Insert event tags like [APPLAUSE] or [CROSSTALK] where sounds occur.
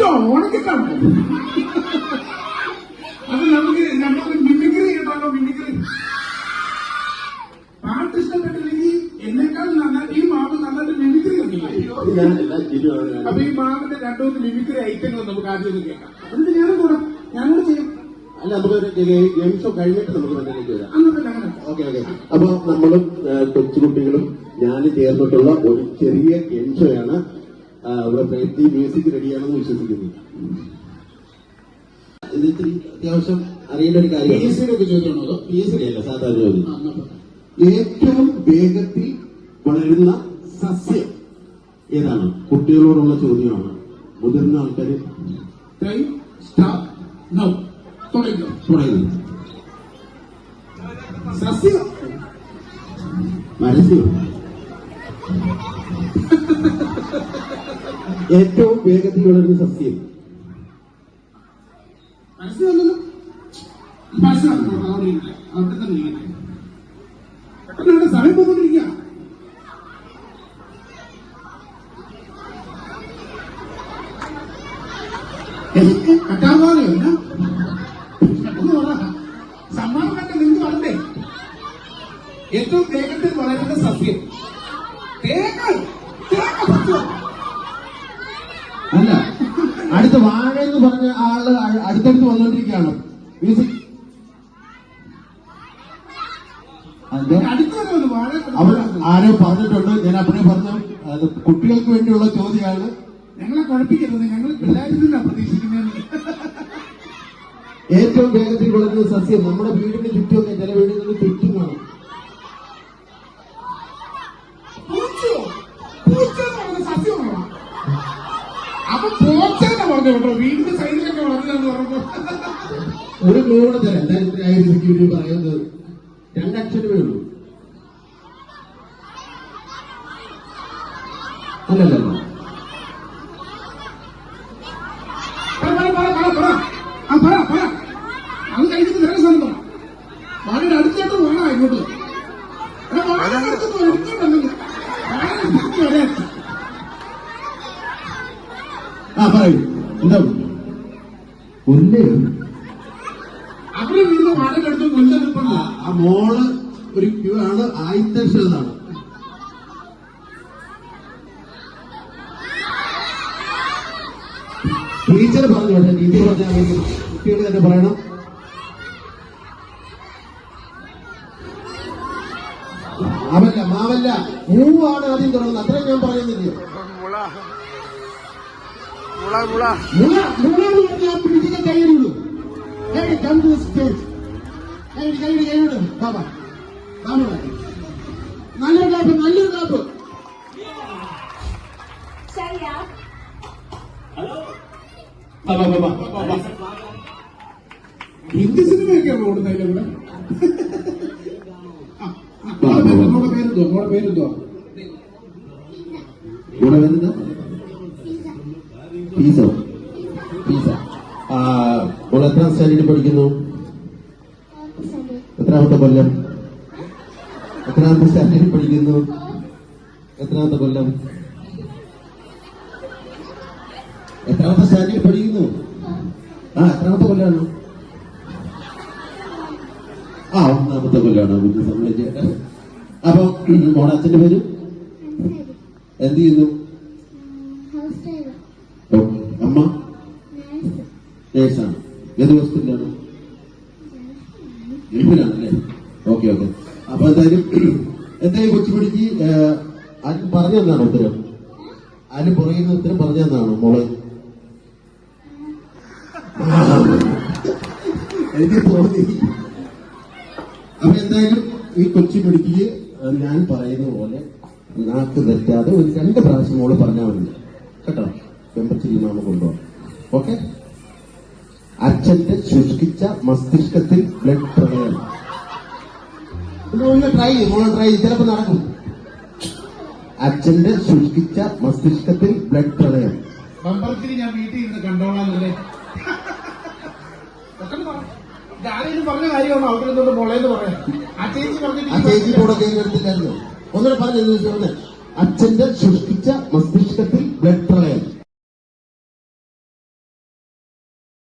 കിട്ടോ കണ്ടു അത് നമുക്ക് നമുക്ക് മിമിക്രി കേട്ടാലോ മിമിക്രി പാട്ട് ഇഷ്ടപ്പെട്ടില്ലെങ്കിൽ എന്നെക്കാൾ നന്നായിട്ട് ഈ മാവ് നന്നായിട്ട് മിമിക്രി. അപ്പൊ ഈ മാവിന്റെ രണ്ടു മിമിക്രി ഐറ്റങ്ങൾ നമുക്ക് ആദ്യം ഒന്ന് കേൾക്കാം. എന്നിട്ട് ഞാനും കൂടെ. ഞാനും ചെയ്യും. അല്ല നമുക്ക് ഗെയിംസ് കഴിഞ്ഞിട്ട് നമുക്ക് മറ്റേക്ക് വരാം. Okay okay. അപ്പൊ നമ്മളും കൊച്ചുകുട്ടികളും ഞാൻ ചേർന്നിട്ടുള്ള ഒരു ചെറിയ ഗെയിം ഷോയാണ് ആ, ഇവിടെ പേറ്റി മ്യൂസിക് റെഡിയാണെന്ന് വിശ്വസിക്കുന്നു. ഇത് ഇത്തിരി അത്യാവശ്യം അറിയേണ്ട ഒരു പി കാര്യമാണ് സാധാരണ ചോദ്യം. ഏറ്റവും വേഗത്തിൽ വളരുന്ന സസ്യം ഏതാണ്? കുട്ടികളോടുള്ള ചോദ്യമാണ്. മുതിർന്ന ആൾക്കാർ സസ്യം. മനസ്സിൽ [LAUGHS] ഏറ്റവും വേഗത്തിൽ വളരുന്ന സസ്യം ഏറ്റവും വേഗത്തിൽ വളരുന്ന സസ്യം തേങ്ങ. തേങ്ങ സസ്യം അല്ല അടുത്ത വാഴ എന്ന് പറഞ്ഞ ആൾ അടുത്തടുത്ത് വന്നുകൊണ്ടിരിക്കുകയാണ് മ്യൂസിക് അവർ ആരോ പറഞ്ഞിട്ടുണ്ട്. ഞാൻ അപ്പഴേ പറഞ്ഞു. അത് കുട്ടികൾക്ക് വേണ്ടിയുള്ള ചോദ്യമാണ്. ഞങ്ങളെ കുഴപ്പിക്കരുത്. ഞങ്ങൾ പിള്ളേരിൽ പ്രതീക്ഷിക്കുന്നത് ഏറ്റവും വേഗത്തിൽ വളരുന്ന സസ്യം. നമ്മുടെ വീടിന് ചുറ്റുമൊക്കെ ചില വീടുകളിൽ ചുറ്റും പോച്ചെന്ന് പറഞ്ഞു കേട്ടോ. വീടിന്റെ സൈഡിലൊക്കെ വളർന്നു പറഞ്ഞപ്പോ. ഒരു നൂറ് തരം. സെക്യൂരിറ്റി പറയുന്നത് രണ്ടക്ഷരമേ ഉള്ളൂ. അല്ലല്ല ആ പറയൂ എന്താ പുല്ല് അവിടെ വീട് വളരെ അടുത്ത് കൊല്ലം ആ, മോൾ ഒരു ക്യൂ ആണ് ആദ്യത്തെ അക്ഷരതാണ് ടീച്ചർ പറഞ്ഞു പക്ഷേ ടീച്ചർ പറഞ്ഞാൽ. കുട്ടികൾ തന്നെ പറയണം. മാവല്ല മാവല്ല മൂവാണ് ആദ്യം തുടങ്ങുന്നത്. അത്രയും ഞാൻ പറയുന്നില്ല. മുള മുള മുള മുള മുള എന്ന് പറഞ്ഞാൽ പിടിക്കുന്ന കൈയിടുള്ളൂ കൈ കം ടു സ്റ്റേജ് കൈ കൈ കൈയിടും ബാബാ ബാബാ നല്ലൊരു കാപ്പ് നല്ലൊരു കാപ്പ് ഹിന്ദി സിനിമയൊക്കെയാണ് ഓടുന്നതിന്റെ കൂടെ മോളുടെ പേരെന്തോ മോളുടെ പേരെന്തോ ഇവിടെ ഫീസ ആ മോൾ എത്രാം സ്റ്റാൻഡേർഡിൽ പഠിക്കുന്നു? എത്രാമത്തെ കൊല്ലം? എത്രാമത്തെ സ്റ്റാൻഡേർഡിൽ പഠിക്കുന്നു? എത്രാമത്തെ കൊല്ലം? എത്രാമത്തെ സ്റ്റാൻഡേർഡിൽ പഠിക്കുന്നു? ആ എത്രാമത്തെ കൊല്ലമാണ് ആ ഒന്നാമത്തെ കൊല്ലമാണ് കുഞ്ഞ് സമ്മതിച്ച് അപ്പൊ മോളച്ഛന്റെ പേര്? എന്ത് ചെയ്യുന്നു? നേഴ്സാണ് ഏത് ഹോസ്പിറ്റലാണ്? ഗൾഫിലാണല്ലേ ഓക്കെ ഓക്കെ. അപ്പൊ എന്തായാലും എന്തായാലും കൊച്ചുപിടിക്ക് അതിന് പറഞ്ഞു തന്നാണ് ഉത്തരം? അതിന് പുറകിൽ ഉത്തരം പറഞ്ഞു തന്നാണ് മോൾ? എനിക്ക് അപ്പൊ എന്തായാലും ഈ കൊച്ചുപിടിക്ക് ഞാൻ പറയുന്ന പോലെ നാക്ക് തെറ്റാതെ ഒരു രണ്ട് പ്രാവശ്യം മോൾ പറഞ്ഞാൽ മതി. കേട്ടോ? വെമ്പച്ചിരി മാമ കൊണ്ടുപോകാം. ഓക്കെ? അച്ഛന്റെ ശുഷ്കിച്ച മസ്തിഷ്കത്തിൽ ബ്ലഡ് പ്രളയം. ട്രൈ ചെയ്യും ട്രൈ ചിലപ്പോ നടക്കും. അച്ഛന്റെ ശുഷ്കിച്ച മസ്തിഷ്കത്തിൽ ബ്ലഡ് പ്രളയം. ബമ്പർക്കിന് ഞാൻ വീട്ടിൽ ഇരുന്ന് കണ്ടോളാന്നല്ലേ? ആരെങ്കിലും പറഞ്ഞ കാര്യമാണ്? അവിടെ നിന്നോട് മോളേന്ന് പറയാം. ആ ചേച്ചി ആ പറഞ്ഞിട്ട് ചേച്ചി കൂടെ കയറി എടുത്തില്ലായിരുന്നു ഒന്നുകൂടെ പറഞ്ഞു ഒന്ന്. അച്ഛന്റെ സൃഷ്ടിച്ച മസ്തിഷ്കത്തിൽ ബ്ലഡ് പ്രളയം.